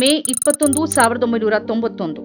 ಮೇ ಇಪ್ಪತ್ತೊಂದು, ಸಾವಿರದ ಒಂಬೈನೂರ ತೊಂಬತ್ತೊಂದು.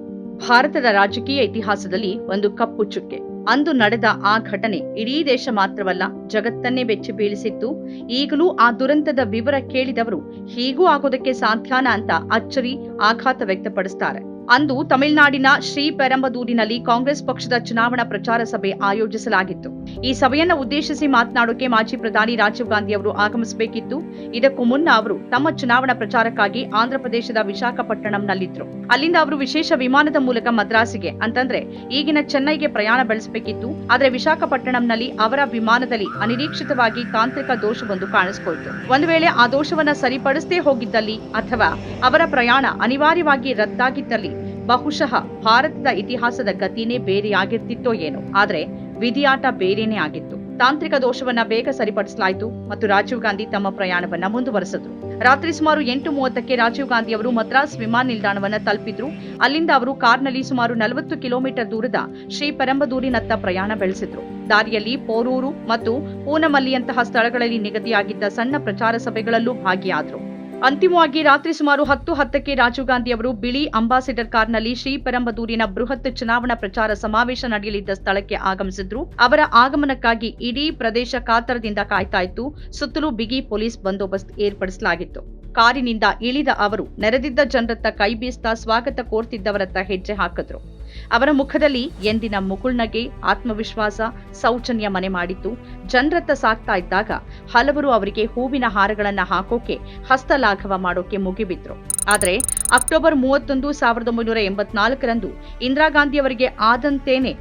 ಭಾರತದ ರಾಜಕೀಯ ಇತಿಹಾಸದಲ್ಲಿ ಒಂದು ಕಪ್ಪು ಚುಕ್ಕೆ. ಅಂದು ನಡೆದ ಆ ಘಟನೆ ಇಡೀ ದೇಶ ಮಾತ್ರವಲ್ಲ, ಜಗತ್ತನ್ನೇ ಬೆಚ್ಚಿ ಬೀಳಿಸಿತ್ತು. ಈಗಲೂ ಆ ದುರಂತದ ವಿವರ ಕೇಳಿದವರು, ಹೀಗೂ ಆಗೋದಕ್ಕೆ ಸಾಧ್ಯನಾ ಅಂತ ಅಚ್ಚರಿ, ಆಘಾತ ವ್ಯಕ್ತಪಡಿಸ್ತಾರೆ. ಅಂದು ತಮಿಳುನಾಡಿನ ಶ್ರೀಪೆರಂಬದೂರಿನಲ್ಲಿ ಕಾಂಗ್ರೆಸ್ ಪಕ್ಷದ ಚುನಾವಣಾ ಪ್ರಚಾರ ಸಭೆ ಆಯೋಜಿಸಲಾಗಿತ್ತು. ಈ ಸಭೆಯನ್ನು ಉದ್ದೇಶಿಸಿ ಮಾತನಾಡೋಕೆ ಮಾಜಿ ಪ್ರಧಾನಿ ರಾಜೀವ್ ಗಾಂಧಿ ಅವರು ಆಗಮಿಸಬೇಕಿತ್ತು. ಇದಕ್ಕೂ ಮುನ್ನ ಅವರು ತಮ್ಮ ಚುನಾವಣಾ ಪ್ರಚಾರಕ್ಕಾಗಿ ಆಂಧ್ರಪ್ರದೇಶದ ವಿಶಾಖಪಟ್ಟಣಂನಲ್ಲಿದ್ದರು ಅಲ್ಲಿಂದ ಅವರು ವಿಶೇಷ ವಿಮಾನದ ಮೂಲಕ ಮದ್ರಾಸಿಗೆ. ಅಂತಂದ್ರೆ, ಈಗಿನ ಚೆನ್ನೈಗೆ ಪ್ರಯಾಣ ಬೆಳೆಸಬೇಕಿತ್ತು. ಆದರೆ ವಿಶಾಖಪಟ್ಟಣಂನಲ್ಲಿ ಅವರ ವಿಮಾನದಲ್ಲಿ ಅನಿರೀಕ್ಷಿತವಾಗಿ ತಾಂತ್ರಿಕ ದೋಷವೊಂದು ಕಾಣಿಸಿಕೊಳ್ತು. ಒಂದು ವೇಳೆ ಆ ದೋಷವನ್ನ ಸರಿಪಡಿಸದೇ ಹೋಗಿದ್ದಲ್ಲಿ ಅಥವಾ ಅವರ ಪ್ರಯಾಣ ಅನಿವಾರ್ಯವಾಗಿ ರದ್ದಾಗಿದ್ದಲ್ಲಿ ಬಹುಶಃ ಭಾರತದ ಇತಿಹಾಸದ ಗತಿನೇ ಬೇರೆಯಾಗಿರ್ತಿತ್ತೋ ಏನೋ. ಆದರೆ ವಿಧಿಯಾಟ ಬೇರೆನೇ ಆಗಿತ್ತು. ತಾಂತ್ರಿಕ ದೋಷವನ್ನ ಬೇಗ ಸರಿಪಡಿಸಲಾಯಿತು ಮತ್ತು ರಾಜೀವ್ ಗಾಂಧಿ ತಮ್ಮ ಪ್ರಯಾಣವನ್ನ ಮುಂದುವರೆಸಿದ್ರು. ರಾತ್ರಿ ಸುಮಾರು ಎಂಟು ಮೂವತ್ತಕ್ಕೆ ರಾಜೀವ್ ಗಾಂಧಿ ಅವರು ಮದ್ರಾಸ್ ವಿಮಾನ ನಿಲ್ದಾಣವನ್ನ ತಲುಪಿದ್ರು. ಅಲ್ಲಿಂದ ಅವರು ಕಾರ್ನಲ್ಲಿ ಸುಮಾರು ನಲವತ್ತು ಕಿಲೋಮೀಟರ್ ದೂರದ ಶ್ರೀ ಪರಂಬದೂರಿನತ್ತ ಪ್ರಯಾಣ ಬೆಳೆಸಿದ್ರು. ದಾರಿಯಲ್ಲಿ ಪೋರೂರು ಮತ್ತು ಪೂನಮಲ್ಲಿಯಂತಹ ಸ್ಥಳಗಳಲ್ಲಿ ನಿಗದಿಯಾಗಿದ್ದ ಸಣ್ಣ ಪ್ರಚಾರ ಸಭೆಗಳಲ್ಲೂ ಭಾಗಿಯಾದ್ರು. ಅಂತಿಮವಾಗಿ ರಾತ್ರಿ ಸುಮಾರು ಹತ್ತು ಹತ್ತಕ್ಕೆ ರಾಜೀವ್ ಗಾಂಧಿ ಅವರು ಬಿಳಿ ಅಂಬಾಸಿಡರ್ ಕಾರ್ನಲ್ಲಿ ಶ್ರೀಪೆರಂಬದೂರಿನ ಬೃಹತ್ ಚುನಾವಣಾ ಪ್ರಚಾರ ಸಮಾವೇಶ ನಡೆಯಲಿದ್ದ ಸ್ಥಳಕ್ಕೆ ಆಗಮಿಸಿದ್ರು. ಅವರ ಆಗಮನಕ್ಕಾಗಿ ಇಡೀ ಪ್ರದೇಶ ಕಾತರದಿಂದ ಕಾಯ್ತಾ ಇತ್ತು. ಸುತ್ತಲೂ ಬಿಗಿ ಪೊಲೀಸ್ ಬಂದೋಬಸ್ತ್ ಏರ್ಪಡಿಸಲಾಗಿತ್ತು. ಕಾರಿನಿಂದ ಇಳಿದ ಅವರು, ನೆರೆದಿದ್ದ ಜನರತ್ತ ಕೈ ಬೀಸ್ತಾ ಸ್ವಾಗತ ಕೋರ್ತಿದ್ದವರತ್ತ ಹೆಜ್ಜೆ ಹಾಕಿದ್ರು. ಅವರ ಮುಖದಲ್ಲಿ ಎಂದಿನ ಮುಗುಳ್ನಗೆ ಆತ್ಮವಿಶ್ವಾಸ, ಸೌಜನ್ಯ ಮನೆ ಮಾಡಿತ್ತು ಜನರತ್ತ ಸಾಕ್ತಾ ಇದ್ದಾಗ ಹಲವರು ಅವರಿಗೆ ಹೂವಿನ ಹಾರಗಳನ್ನ ಹಾಕೋಕೆ ಹಸ್ತಲಾಘವ ಮಾಡೋಕೆ ಮುಗಿಬಿದ್ರು. ಆದ್ರೆ ಅಕ್ಟೋಬರ್ ಮೂವತ್ತೊಂದು ಸಾವಿರದ ಒಂಬೈನೂರ ಎಂಬತ್ನಾಲ್ಕರಂದು ಇಂದಿರಾ ಗಾಂಧಿ ಅವರಿಗೆ ಆದಂತೇನೆ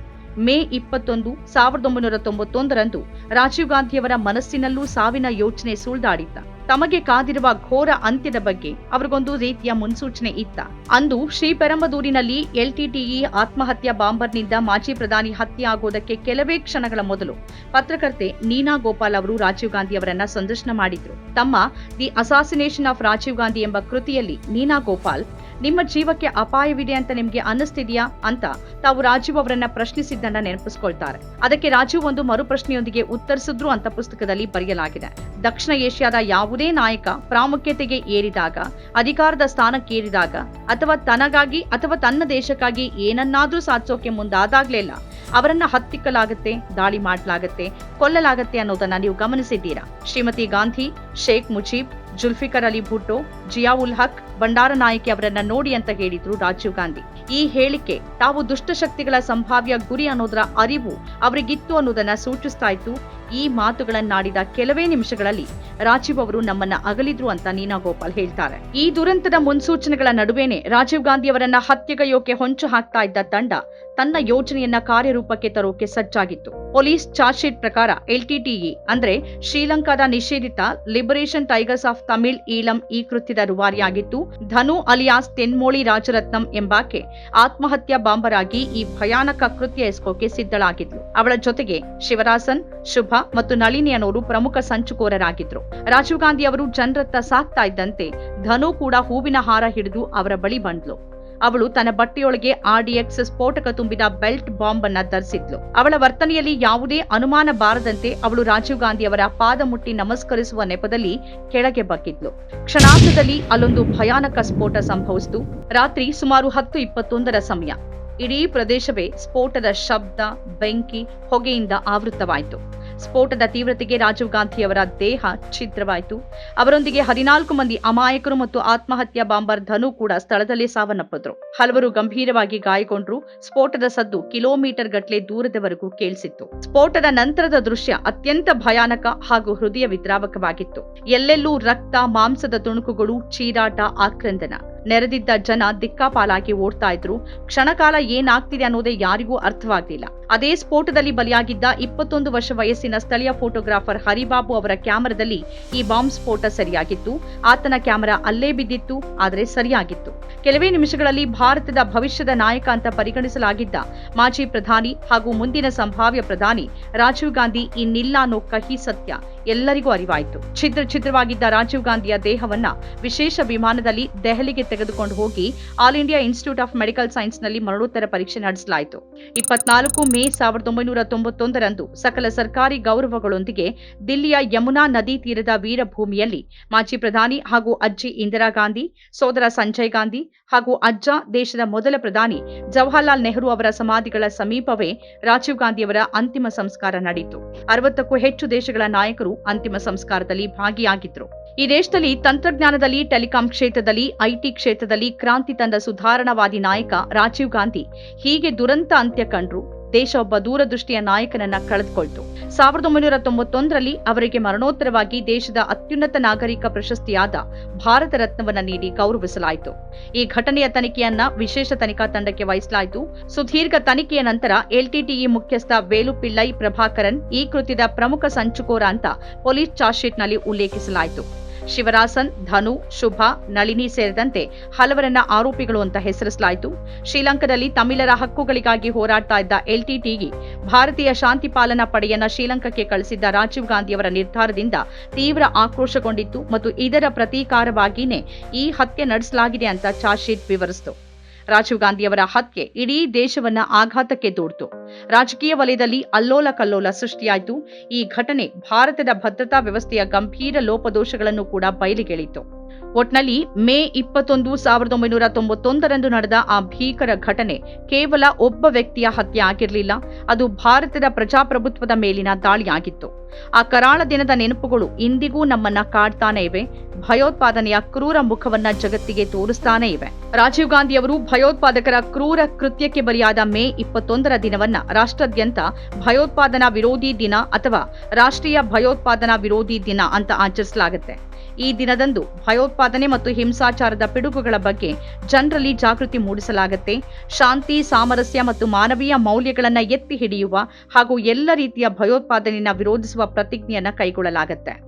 ಮೇ ಇಪ್ಪತ್ತೊಂದು ಸಾವಿರದ ಒಂಬೈನೂರ ತೊಂಬತ್ತೊಂದರಂದು ರಾಜೀವ್ ಗಾಂಧಿಯವರ ಮನಸ್ಸಿನಲ್ಲೂ ಸಾವಿನ ಯೋಚನೆ ಸುಳ್ದಾಡಿತ್ತ ತಮಗೆ ಕಾದಿರುವ ಘೋರ ಅಂತ್ಯದ ಬಗ್ಗೆ ಅವರಿಗೊಂದು ರೀತಿಯ ಮುನ್ಸೂಚನೆ ಇತ್ತ. ಅಂದು ಶ್ರೀಪೆರಂಬದೂರಿನಲ್ಲಿ ಎಲ್ಟಿಟಿಇ ಆತ್ಮಹತ್ಯಾ ಬಾಂಬರ್ನಿಂದ ಮಾಜಿ ಪ್ರಧಾನಿ ಹತ್ಯೆ ಆಗೋದಕ್ಕೆ ಕೆಲವೇ ಕ್ಷಣಗಳ ಮೊದಲು ಪತ್ರಕರ್ತೆ ನೀನಾ ಗೋಪಾಲ್ ಅವರು ರಾಜೀವ್ ಗಾಂಧಿ ಅವರನ್ನ ಸಂದರ್ಶನ ಮಾಡಿದ್ರು. ತಮ್ಮ the assassination of Rajiv Gandhi ಎಂಬ ಕೃತಿಯಲ್ಲಿ ನೀನಾ ಗೋಪಾಲ್ ನಿಮ್ಮ ಜೀವಕ್ಕೆ ಅಪಾಯವಿದೆ ಅಂತ ನಿಮ್ಗೆ ಅನ್ನಿಸ್ತಿದ್ಯಾ ಅಂತ ತಾವು ರಾಜೀವ್ ಅವರನ್ನ ಪ್ರಶ್ನಿಸಿದ್ದನ್ನ ನೆನಪಿಸ್ಕೊಳ್ತಾರೆ. ಅದಕ್ಕೆ ರಾಜೀವ್ ಒಂದು ಮರು ಪ್ರಶ್ನೆಯೊಂದಿಗೆ ಉತ್ತರಿಸಿದ್ರು ಅಂತ ಪುಸ್ತಕದಲ್ಲಿ ಬರೆಯಲಾಗಿದೆ. ದಕ್ಷಿಣ ಏಷ್ಯಾದ ಯಾವುದೇ ನಾಯಕ ಪ್ರಾಮುಖ್ಯತೆಗೆ ಏರಿದಾಗ, ಅಧಿಕಾರದ ಸ್ಥಾನಕ್ಕೇರಿದಾಗ, ಅಥವಾ ತನಗಾಗಿ ಅಥವಾ ತನ್ನ ದೇಶಕ್ಕಾಗಿ ಏನನ್ನಾದ್ರೂ ಸಾಧಿಸೋಕೆ ಮುಂದಾದಾಗ್ಲೆಲ್ಲ ಅವರನ್ನ ಹತ್ತಿಕ್ಕಲಾಗತ್ತೆ, ದಾಳಿ ಮಾಡಲಾಗತ್ತೆ, ಕೊಲ್ಲಲಾಗತ್ತೆ ಅನ್ನೋದನ್ನ ನೀವು ಗಮನಿಸಿದ್ದೀರಾ? ಶ್ರೀಮತಿ ಗಾಂಧಿ, ಶೇಖ್ ಮುಜೀಬ್ ಜುಲ್ಫಿಕರ್ ಅಲಿ ಭುಟ್ಟೋ ಜಿಯಾವುಲ್ ಹಕ್ ಬಂಡಾರ ನಾಯಕಿ ಅವರನ್ನ ನೋಡಿ ಅಂತ ಹೇಳಿದ್ರು ರಾಜೀವ್ ಗಾಂಧಿ. ಈ ಹೇಳಿಕೆ ತಾವು ದುಷ್ಟಶಕ್ತಿಗಳ ಸಂಭಾವ್ಯ ಗುರಿ ಅನ್ನೋದರ ಅರಿವು ಅವರಿಗಿತ್ತು ಅನ್ನೋದನ್ನ ಸೂಚಿಸ್ತಾ ಇತ್ತು. ಈ ಮಾತುಗಳನ್ನಾಡಿದ ಕೆಲವೇ ನಿಮಿಷಗಳಲ್ಲಿ ರಾಜೀವ್ ಅವರು ನಮ್ಮನ್ನ ಅಗಲಿದ್ರು ಅಂತ ನೀನಾ ಗೋಪಾಲ್ ಹೇಳ್ತಾರೆ. ಈ ದುರಂತದ ಮುನ್ಸೂಚನೆಗಳ ನಡುವೆನೆ ರಾಜೀವ್ ಗಾಂಧಿ ಅವರನ್ನ ಹತ್ಯೆಗೈಯೋಕೆ ಹೊಂಚು ಹಾಕ್ತಾ ಇದ್ದ ತಂಡ ತನ್ನ ಯೋಜನೆಯನ್ನ ಕಾರ್ಯರೂಪಕ್ಕೆ ತರೋಕೆ ಸಜ್ಜಾಗಿತ್ತು. ಪೊಲೀಸ್ ಚಾರ್ಜ್ ಶೀಟ್ ಪ್ರಕಾರ ಎಲ್ಟಿಟಿಇ ಅಂದ್ರೆ ಶ್ರೀಲಂಕಾದ ನಿಷೇಧಿತ liberation tigers of Tamil Eelam ಈ ಕೃತ್ಯದ ರುವಾರಿಯಾಗಿತ್ತು ಧನು ಅಲಿಯಾಸ್ ತೆನ್ಮೋಳಿ ರಾಜರತ್ನಂ ಎಂಬಾಕೆ ಆತ್ಮಹತ್ಯಾ ಬಾಂಬರಾಗಿ ಈ ಭಯಾನಕ ಕೃತ್ಯ ಎಸ್ಕೋಕೆ ಸಿದ್ಧಳಾಗಿದ್ಲು. ಅವಳ ಜೊತೆಗೆ ಶಿವರಾಸನ್, ಶುಭ ಮತ್ತು ನಳಿನಿ ಅನ್ನೋರು ಪ್ರಮುಖ ಸಂಚುಕೋರರಾಗಿದ್ರು. ರಾಜೀವ್ ಗಾಂಧಿ ಅವರು ಜನರತ್ತ ಸಾಕ್ತಾ ಇದ್ದಂತೆ ಧನು ಕೂಡ ಹೂವಿನ ಹಾರ ಹಿಡಿದು ಅವರ ಬಳಿ ಬಂದ್ಲು. ಅವಳು ತನ್ನ ಬಟ್ಟೆಯೊಳಗೆ ಆರ್ಡಿಎಕ್ಸ್ ಸ್ಫೋಟಕ ತುಂಬಿದ ಬೆಲ್ಟ್ ಬಾಂಬ್ ಅನ್ನ ಧರಿಸಿದ್ಲು. ಅವಳ ವರ್ತನೆಯಲ್ಲಿ ಯಾವುದೇ ಅನುಮಾನ ಬಾರದಂತೆ ಅವಳು ರಾಜೀವ್ ಗಾಂಧಿ ಅವರ ಪಾದ ಮುಟ್ಟಿ ನಮಸ್ಕರಿಸುವ ನೆಪದಲ್ಲಿ ಕೆಳಗೆ ಬಗ್ಗಿದ್ಲು. ಕ್ಷಣಾರ್ಧದಲ್ಲಿ ಅಲ್ಲೊಂದು ಭಯಾನಕ ಸ್ಫೋಟ ಸಂಭವಿಸಿತು. ರಾತ್ರಿ ಸುಮಾರು ಹತ್ತು ಇಪ್ಪತ್ತೊಂದರ ಸಮಯ. ಇಡೀ ಪ್ರದೇಶವೇ ಸ್ಫೋಟದ ಶಬ್ದ, ಬೆಂಕಿ, ಹೊಗೆಯಿಂದ ಆವೃತವಾಯಿತು ಸ್ಫೋಟದ ತೀವ್ರತೆಗೆ ರಾಜೀವ್ ಗಾಂಧಿಯವರ ದೇಹ ಛಿದ್ರವಾಯಿತು. ಅವರೊಂದಿಗೆ ಹದಿನಾಲ್ಕು ಮಂದಿ ಅಮಾಯಕರು ಮತ್ತು ಆತ್ಮಹತ್ಯಾ ಬಾಂಬರ್ ಧನು ಕೂಡ ಸ್ಥಳದಲ್ಲೇ ಸಾವನ್ನಪ್ಪಿದ್ರು. ಹಲವರು ಗಂಭೀರವಾಗಿ ಗಾಯಗೊಂಡ್ರು. ಸ್ಫೋಟದ ಸದ್ದು ಕಿಲೋಮೀಟರ್ ಗಟ್ಟಲೆ ದೂರದವರೆಗೂ ಕೇಳಿಸಿತ್ತು. ಸ್ಫೋಟದ ನಂತರದ ದೃಶ್ಯ ಅತ್ಯಂತ ಭಯಾನಕ ಹಾಗೂ ಹೃದಯ ವಿದ್ರಾವಕವಾಗಿತ್ತು. ಎಲ್ಲೆಲ್ಲೂ ರಕ್ತ, ಮಾಂಸದ ತುಣುಕುಗಳು, ಚೀರಾಟ, ಆಕ್ರಂದನ. ನೆರೆದಿದ್ದ ಜನ ದಿಕ್ಕಾಪಾಲಾಗಿ ಓಡ್ತಾ ಇದ್ರು. ಕ್ಷಣಕಾಲ ಏನಾಗ್ತಿದೆ ಅನ್ನೋದೇ ಯಾರಿಗೂ ಅರ್ಥವಾಗಲಿಲ್ಲ. ಅದೇ ಸ್ಫೋಟದಲ್ಲಿ ಬಲಿಯಾಗಿದ್ದ ಇಪ್ಪತ್ತೊಂದು ವರ್ಷ ವಯಸ್ಸಿನ ಸ್ಥಳೀಯ ಫೋಟೋಗ್ರಾಫರ್ ಹರಿಬಾಬು ಅವರ ಕ್ಯಾಮರಾದಲ್ಲಿ ಈ ಬಾಂಬ್ ಸ್ಫೋಟ ಸರಿಯಾಗಿತ್ತು. ಆತನ ಕ್ಯಾಮೆರಾ ಅಲ್ಲೇ ಬಿದ್ದಿತ್ತು, ಆದರೆ ಸರಿಯಾಗಿತ್ತು. ಕೆಲವೇ ನಿಮಿಷಗಳಲ್ಲಿ ಭಾರತದ ಭವಿಷ್ಯದ ನಾಯಕ ಅಂತ ಪರಿಗಣಿಸಲಾಗಿದ್ದ ಮಾಜಿ ಪ್ರಧಾನಿ ಹಾಗೂ ಮುಂದಿನ ಸಂಭಾವ್ಯ ಪ್ರಧಾನಿ ರಾಜೀವ್ ಗಾಂಧಿ ಇನ್ನಿಲ್ಲ ಅನ್ನೋ ಕಹಿ ಸತ್ಯ ಎಲ್ಲರಿಗೂ ಅರಿವಾಯಿತು. ಛಿದ್ರ ಛಿದ್ರವಾಗಿದ್ದ ರಾಜೀವ್ ಗಾಂಧಿಯ ದೇಹವನ್ನ ವಿಶೇಷ ವಿಮಾನದಲ್ಲಿ ದೆಹಲಿಗೆ ತೆಗೆದುಕೊಂಡು ಹೋಗಿ all India institute of medical ಸೈನ್ಸ್ನಲ್ಲಿ ಮರಣೋತ್ತರ ಪರೀಕ್ಷೆ ನಡೆಸಲಾಯಿತು. ಇಪ್ಪತ್ನಾಲ್ಕು ಮೇ ಸಾವಿರದ ಒಂಬೈನೂರ ತೊಂಬತ್ತೊಂದರಂದು ಸಕಲ ಸರ್ಕಾರಿ ಗೌರವಗಳೊಂದಿಗೆ ದಿಲ್ಲಿಯ ಯಮುನಾ ನದಿ ತೀರದ ವೀರಭೂಮಿಯಲ್ಲಿ ಮಾಜಿ ಪ್ರಧಾನಿ ಹಾಗೂ ಅಜ್ಜಿ ಇಂದಿರಾ ಗಾಂಧಿ, ಸೋದರ ಸಂಜಯ್ ಗಾಂಧಿ ಹಾಗೂ ಅಜ್ಜ ದೇಶದ ಮೊದಲ ಪ್ರಧಾನಿ ಜವಾಹರ್ಲಾಲ್ ನೆಹರು ಅವರ ಸಮಾಧಿಗಳ ಸಮೀಪವೇ ರಾಜೀವ್ ಗಾಂಧಿಯವರ ಅಂತಿಮ ಸಂಸ್ಕಾರ ನಡೆಯಿತು. ಅರವತ್ತಕ್ಕೂ ಹೆಚ್ಚು ದೇಶಗಳ ನಾಯಕರು ಅಂತಿಮ ಸಂಸ್ಕಾರದಲ್ಲಿ ಭಾಗಿಯಾಗಿದ್ರು. ಈ ದೇಶದಲ್ಲಿ ತಂತ್ರಜ್ಞಾನದಲ್ಲಿ, ಟೆಲಿಕಾಂ ಕ್ಷೇತ್ರದಲ್ಲಿ ಐಟಿ ಕ್ಷೇತ್ರದಲ್ಲಿ ಕ್ರಾಂತಿ ತಂದ ಸುಧಾರಣಾವಾದಿ ನಾಯಕ ರಾಜೀವ್ ಗಾಂಧಿ ಹೀಗೆ ದುರಂತ ಅಂತ್ಯ ಕಂಡ್ರು. ದೇಶ ಒಬ್ಬ ದೂರದೃಷ್ಟಿಯ ನಾಯಕನನ್ನ ಕಳೆದುಕೊಳ್ತು. ಸಾವಿರದ ಒಂಬೈನೂರ ತೊಂಬತ್ತೊಂದರಲ್ಲಿ ಅವರಿಗೆ ಮರಣೋತ್ತರವಾಗಿ ದೇಶದ ಅತ್ಯುನ್ನತ ನಾಗರಿಕ ಪ್ರಶಸ್ತಿಯಾದ ಭಾರತ ರತ್ನವನ್ನು ನೀಡಿ ಗೌರವಿಸಲಾಯಿತು. ಈ ಘಟನೆಯ ತನಿಖೆಯನ್ನ ವಿಶೇಷ ತನಿಖಾ ತಂಡಕ್ಕೆ ವಹಿಸಲಾಯಿತು. ಸುದೀರ್ಘ ತನಿಖೆಯ ನಂತರ ಎಲ್ಟಿಟಿಇ ಮುಖ್ಯಸ್ಥ ವೇಲುಪಿಳ್ಳೈ ಪ್ರಭಾಕರನ್ ಈ ಕೃತ್ಯದ ಪ್ರಮುಖ ಸಂಚುಕೋರ ಅಂತ ಪೊಲೀಸ್ ಚಾರ್ಜ್ಶೀಟ್ನಲ್ಲಿ ಉಲ್ಲೇಖಿಸಲಾಯಿತು. ಶಿವರಾಸನ್ ಧನು, ಶುಭ, ನಳಿನಿ ಸೇರಿದಂತೆ ಹಲವರನ್ನ ಆರೋಪಿಗಳು ಅಂತ ಹೆಸರಿಸಲಾಯಿತು. ಶ್ರೀಲಂಕಾದಲ್ಲಿ ತಮಿಳರ ಹಕ್ಕುಗಳಿಗಾಗಿ ಹೋರಾಡ್ತಾ ಇದ್ದ ಎಲ್ಟಿಟಿಇ ಭಾರತೀಯ ಶಾಂತಿ ಪಾಲನಾ ಪಡೆಯನ್ನ ಶ್ರೀಲಂಕಾಕ್ಕೆ ಕಳಿಸಿದ್ದ ರಾಜೀವ್ ಗಾಂಧಿಯವರ ನಿರ್ಧಾರದಿಂದ ತೀವ್ರ ಆಕ್ರೋಶಗೊಂಡಿತ್ತು ಮತ್ತು ಇದರ ಪ್ರತೀಕಾರವಾಗಿಯೇ ಈ ಹತ್ಯೆ ನಡೆಸಲಾಗಿದೆ ಅಂತ ಚಾರ್ಜ್ ಶೀಟ್ ವಿವರಿಸಿತು. ರಾಜೀವ್ ಗಾಂಧಿಯವರ ಹತ್ಯೆ ಇಡೀ ದೇಶವನ್ನ ಆಘಾತಕ್ಕೆ ದೂಡ್ತು. ರಾಜಕೀಯ ವಲಯದಲ್ಲಿ ಅಲ್ಲೋಲ ಕಲ್ಲೋಲ ಸೃಷ್ಟಿಯಾಯಿತು. ಈ ಘಟನೆ ಭಾರತದ ಭದ್ರತಾ ವ್ಯವಸ್ಥೆಯ ಗಂಭೀರ ಲೋಪದೋಷಗಳನ್ನು ಕೂಡ ಬಯಲಿಗೆಳಿತು. ಒಟ್ನಲ್ಲಿ ಮೇ ಇಪ್ಪತ್ತೊಂದು ಸಾವಿರದ ಒಂಬೈನೂರ ತೊಂಬತ್ತೊಂದರಂದು ನಡೆದ ಆ ಭೀಕರ ಘಟನೆ ಕೇವಲ ಒಬ್ಬ ವ್ಯಕ್ತಿಯ ಹತ್ಯೆ ಆಗಿರಲಿಲ್ಲ, ಅದು ಭಾರತದ ಪ್ರಜಾಪ್ರಭುತ್ವದ ಮೇಲಿನ ದಾಳಿಯಾಗಿತ್ತು. ಆ ಕರಾಳ ದಿನದ ನೆನಪುಗಳು ಇಂದಿಗೂ ನಮ್ಮನ್ನ ಕಾಡ್ತಾನೆ ಇವೆ, ಭಯೋತ್ಪಾದನೆಯ ಕ್ರೂರ ಮುಖವನ್ನ ಜಗತ್ತಿಗೆ ತೋರಿಸ್ತಾನೆ ಇವೆ. ರಾಜೀವ್ ಗಾಂಧಿಯವರು ಭಯೋತ್ಪಾದಕರ ಕ್ರೂರ ಕೃತ್ಯಕ್ಕೆ ಬಲಿಯಾದ ಮೇ ಇಪ್ಪತ್ತೊಂದರ ದಿನವನ್ನ ರಾಷ್ಟ್ರಾದ್ಯಂತ ಭಯೋತ್ಪಾದನಾ ವಿರೋಧಿ ದಿನ ಅಥವಾ ರಾಷ್ಟ್ರೀಯ ಭಯೋತ್ಪಾದನಾ ವಿರೋಧಿ ದಿನ ಅಂತ ಆಚರಿಸಲಾಗುತ್ತೆ. ಈ ದಿನದಂದು ಭಯೋತ್ಪಾದನೆ ಮತ್ತು ಹಿಂಸಾಚಾರದ ಪಿಡುಗುಗಳ ಬಗ್ಗೆ ಜನರಲ್ಲಿ ಜಾಗೃತಿ ಮೂಡಿಸಲಾಗುತ್ತೆ. ಶಾಂತಿ, ಸಾಮರಸ್ಯ ಮತ್ತು ಮಾನವೀಯ ಮೌಲ್ಯಗಳನ್ನು ಎತ್ತಿ ಹಿಡಿಯುವ ಹಾಗೂ ಎಲ್ಲ ರೀತಿಯ ಭಯೋತ್ಪಾದನೆಯನ್ನು ವಿರೋಧಿಸುವ ಪ್ರತಿಜ್ಞೆಯನ್ನು ಕೈಗೊಳ್ಳಲಾಗುತ್ತೆ.